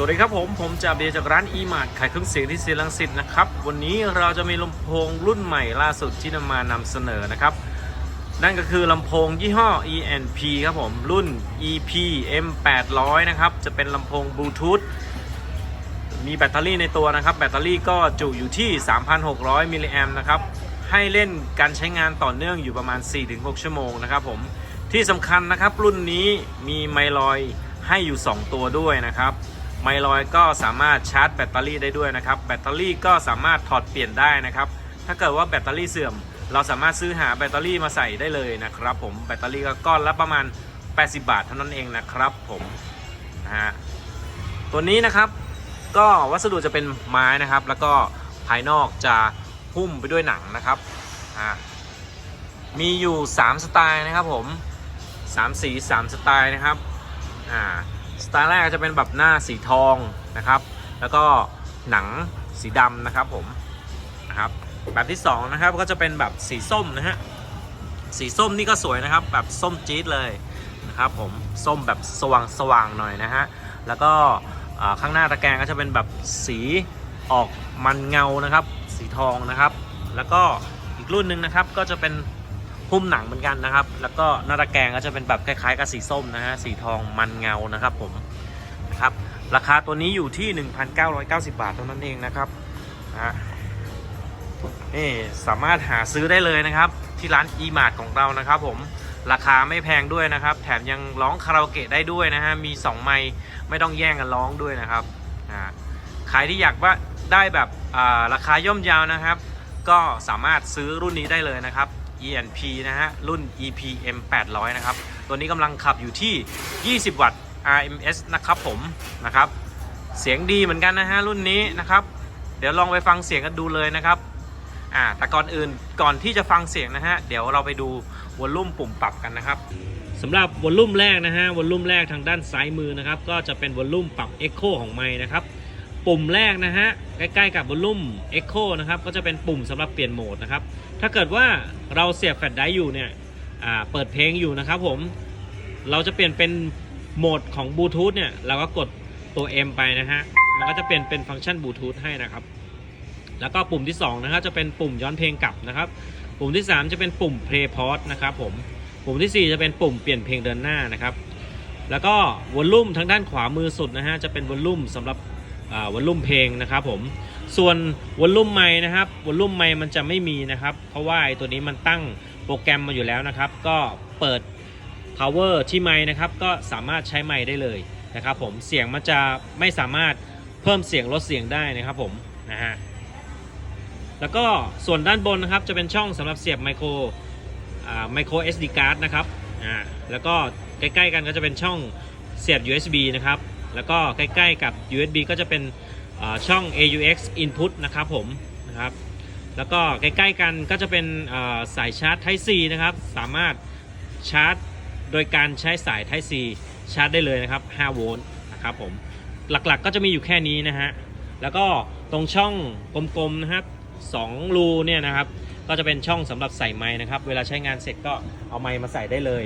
สวัสดีครับผม ผมจะเบียจากร้าน e m a r t ขายเครื่องเสียงที่เซียรังสิตนะครับ วันนี้เราจะมีลำโพงรุ่นใหม่ล่าสุดที่นำมานำเสนอนะครับ นั่นก็คือลำโพงยี่ห้อ ENP ครับผม รุ่น EP M800 นะครับ จะเป็นลำโพงบลูทูธมีแบตเตอรี่ในตัวนะครับ แบตเตอรี่ก็จุอยู่ที่ 3,600 มิลลิแอมนะครับ ให้เล่นการใช้งานต่อเนื่องอยู่ประมาณ 4-6 ชั่วโมงนะครับผม ที่สำคัญนะครับรุ่นนี้มีไมลอยให้อยู่ 2 ตัวด้วยนะครับ ไมลอยก็สามารถชาร์จแบตเตอรี่ได้ด้วยนะครับ แบตเตอรี่ก็สามารถถอดเปลี่ยนได้นะครับ ถ้าเกิดว่าแบตเตอรี่เสื่อม เราสามารถซื้อหาแบตเตอรี่มาใส่ได้เลยนะครับ ผม แบตเตอรี่ก็ก้อนละประมาณ 80 บาทเท่านั้นเองนะครับ ผมนะฮะ ตัวนี้นะครับก็วัสดุจะเป็นไม้นะครับ แล้วก็ภายนอกจะหุ้มไปด้วยหนังนะครับอ่ามีอยู่ 3 สไตล์นะครับผม 3 สี 3 สไตล์นะครับอ่า ไตล์แรกจะเป็นแบบหน้าสีทองนะครับ แล้วก็หนังสีดำนะครับผมนะครับแบบที่2นะครับก็จะเป็นแบบสีส้มนะฮะสีส้มนี่ก็สวยนะครับ แบบส้มจี๊ดเลยนะครับผมส้มแบบสว่างสว่างๆหน่อยนะฮะแล้วก็ข้างหน้าตะแกรงก็จะเป็นแบบสีออกมันเงานะครับ สีทองนะครับ แล้วก็อีกรุ่นหนึ่งนะครับก็จะเป็น หุ้มหนังเหมือนกันนะครับ แล้วก็หน้าตะแกรงก็จะเป็นแบบคล้ายๆกับสีส้มนะฮะ สีทองมันเงานะครับผมนะครับ ราคาตัวนี้อยู่ที่ 1,990 บาทเท่านั้นเองนะครับนะฮะนี่สามารถหาซื้อได้เลยนะครับ ที่ร้าน e-mart ของเรานะครับผมราคาไม่แพงด้วยนะครับ แถมยังร้องคาราโอเกะได้ด้วยนะฮะ มี 2 ไมค์ไม่ต้องแย่งกันร้องด้วยนะครับอ่าใครที่อยากว่าได้แบบราคาย่อมยาวนะครับ ก็สามารถซื้อรุ่นนี้ได้เลยนะครับ ENP นะฮะ รุ่น EPM 800 นะครับ ตัวนี้กำลังขับอยู่ที่ 20 วัตต์ RMS นะครับผม นะครับ เสียงดีเหมือนกันนะฮะ รุ่นนี้นะครับ เดี๋ยวลองไปฟังเสียงกันดูเลยนะครับอ่าแต่ก่อนอื่นก่อนที่จะฟังเสียงนะฮะ เดี๋ยวเราไปดูวอลลุ่มปุ่มปรับกันนะครับสำหรับวอลลุ่มแรกนะฮะวอลลุ่มแรกทางด้านซ้ายมือนะครับ ก็จะเป็นวอลลุ่มปรับ Echo ของไมค์นะครับ ปุ่มแรกนะฮะใกล้ๆกับวอลลุ่ม Echo นะครับก็จะเป็นปุ่มสำหรับเปลี่ยนโหมดนะครับถ้าเกิดว่าเราเสียบแฟลชไดร์อยู่เนี่ยเปิดเพลงอยู่นะครับผมเราจะเปลี่ยนเป็นโหมดของบลูทูธเนี่ยเราก็กดตัว M ไปนะฮะมันก็จะเปลี่ยนเป็นฟังก์ชันบลูทูธให้นะครับแล้วก็ปุ่มที่2นะครับจะเป็นปุ่มย้อนเพลงกลับนะครับปุ่มที่ 3 จะเป็นปุ่ม play pause นะครับผมปุ่มทีสี่4 จะเป็นปุ่มเปลี่ยนเพลงเดินหน้านะครับแล้วก็วอลลุ่มทางด้านขวามือสุดนะฮะจะเป็นวอลลุ่มสำหรับ วอลลุ่มเพลงนะครับผมส่วนวอลลุ่มไมค์นะครับวอลลุ่มไมค์มันจะไม่มีนะครับ เพราะว่าไอตัวนี้มันตั้งโปรแกรมมาอยู่แล้วนะครับ ก็เปิด power ที่ไมค์นะครับก็สามารถใช้ไมค์ได้เลยนะครับผมเสียงมันจะไม่สามารถเพิ่มเสียงลดเสียงได้นะครับผมนะฮะแล้วก็ส่วนด้านบนนะครับจะเป็นช่องสำหรับเสียบไมโครอ่าไมโคร SD card นะครับอ่าแล้วก็ใกล้ๆกันก็จะเป็นช่องเสียบ USB นะครับ แล้วก็ใกล้ๆกับ USB ก็จะเป็นช่อง AUX input นะครับผมนะครับ แล้วก็ใกล้ๆกันก็จะเป็นสายชาร์จ Type C นะครับ สามารถชาร์จโดยการใช้สาย Type C ชาร์จได้เลยนะครับ 5 โวลต์นะครับผม หลักๆก็จะมีอยู่แค่นี้นะฮะ แล้วก็ตรงช่องกลมๆนะครับ2รูเนี่ยนะครับ ก็จะเป็นช่องสำหรับใส่ไม้นะครับ เวลาใช้งานเสร็จก็เอาไม้มาใส่ได้เลย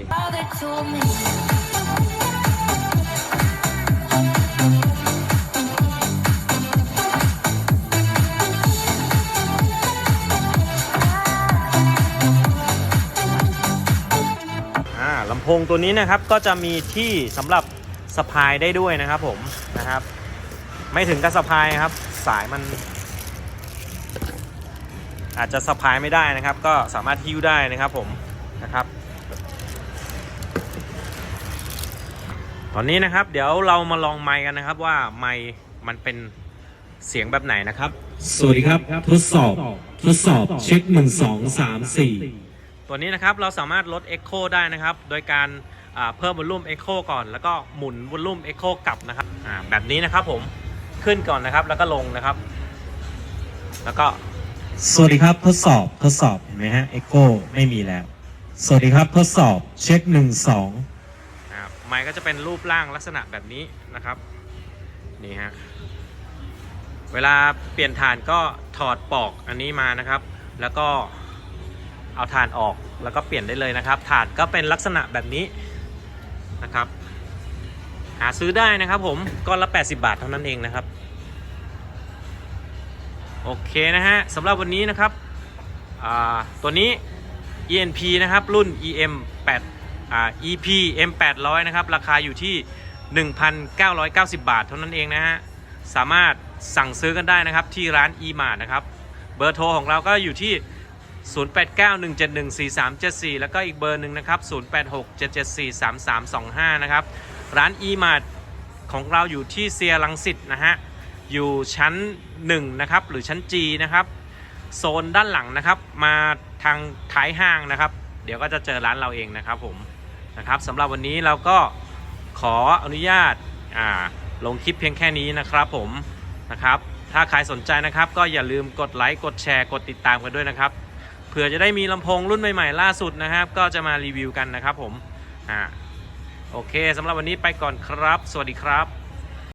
โพงตัวนี้นะครับก็จะมีที่สำหรับสะพายได้ด้วยนะครับผมนะครับ ไม่ถึงกับสะพายครับ สายมัน อาจจะสะพายไม่ได้นะครับ ก็สามารถหิ้วได้นะครับผมนะครับ ตอนนี้นะครับ เดี๋ยวเรามาลองไมค์กันนะครับ ว่าไมค์มันเป็นเสียงแบบไหนนะครับ สวัสดีครับ ทดสอบ ทดสอบเช็คหนึ่งสองสามสี่ ตัวนี้นะครับเราสามารถลด Echo ได้นะครับ โดยการอ่าเพิ่มวอลลุ่ม Echo ก่อน แล้วก็หมุนวอลลุ่ม Echo กลับนะครับอ่าแบบนี้นะครับผมขึ้นก่อนนะครับแล้วก็ลงนะครับ แล้วก็สวัสดีครับทดสอบทดสอบเห็นไหมฮะเอ็กโกไม่มีแล้ว สวัสดีครับทดสอบเช็คหนึ่งสองอ่าไมค์ก็จะเป็นรูปร่างลักษณะแบบนี้นะครับนี่ฮะเวลาเปลี่ยนฐานก็ถอดปลอกอันนี้มานะครับ แล้วก็ เอาฐานออกแล้วก็เปลี่ยนได้เลยนะครับฐานก็เป็นลักษณะแบบนี้นะครับ หาซื้อได้นะครับผมก้อนละ 80 บาทเท่านั้นเองนะครับ โอเคนะฮะสำหรับวันนี้นะครับตัวนี้ ENP นะครับรุ่น EM 8 EP M 800นะครับราคาอยู่ที่ 1,990 บาทเท่านั้นเองนะฮะสามารถสั่งซื้อกันได้นะครับที่ร้าน eMart นะครับเบอร์โทรของเราก็อยู่ที่ 0891714374 แล้วก็อีกเบอร์หนึ่งนะครับ 0867743325 นะครับ ร้าน eMart ของเราอยู่ที่เซียรังสิตนะฮะ อยู่ชั้น 1 นะครับ หรือชั้น G นะครับ โซนด้านหลังนะครับ มาทางท้ายห้างนะครับ เดี๋ยวก็จะเจอร้านเราเองนะครับผม นะครับสำหรับวันนี้เราก็ขออนุญาตอ่าลงคลิปเพียงแค่นี้นะครับผม นะครับ ถ้าใครสนใจนะครับ ก็อย่าลืมกดไลค์ กดแชร์ กดติดตามกันด้วยนะครับ เผื่อจะได้มีลำโพงรุ่นใหม่ๆล่าสุดนะครับ ก็จะมารีวิวกันนะครับผมอ่าโอเคสำหรับวันนี้ไปก่อนครับ สวัสดีครับ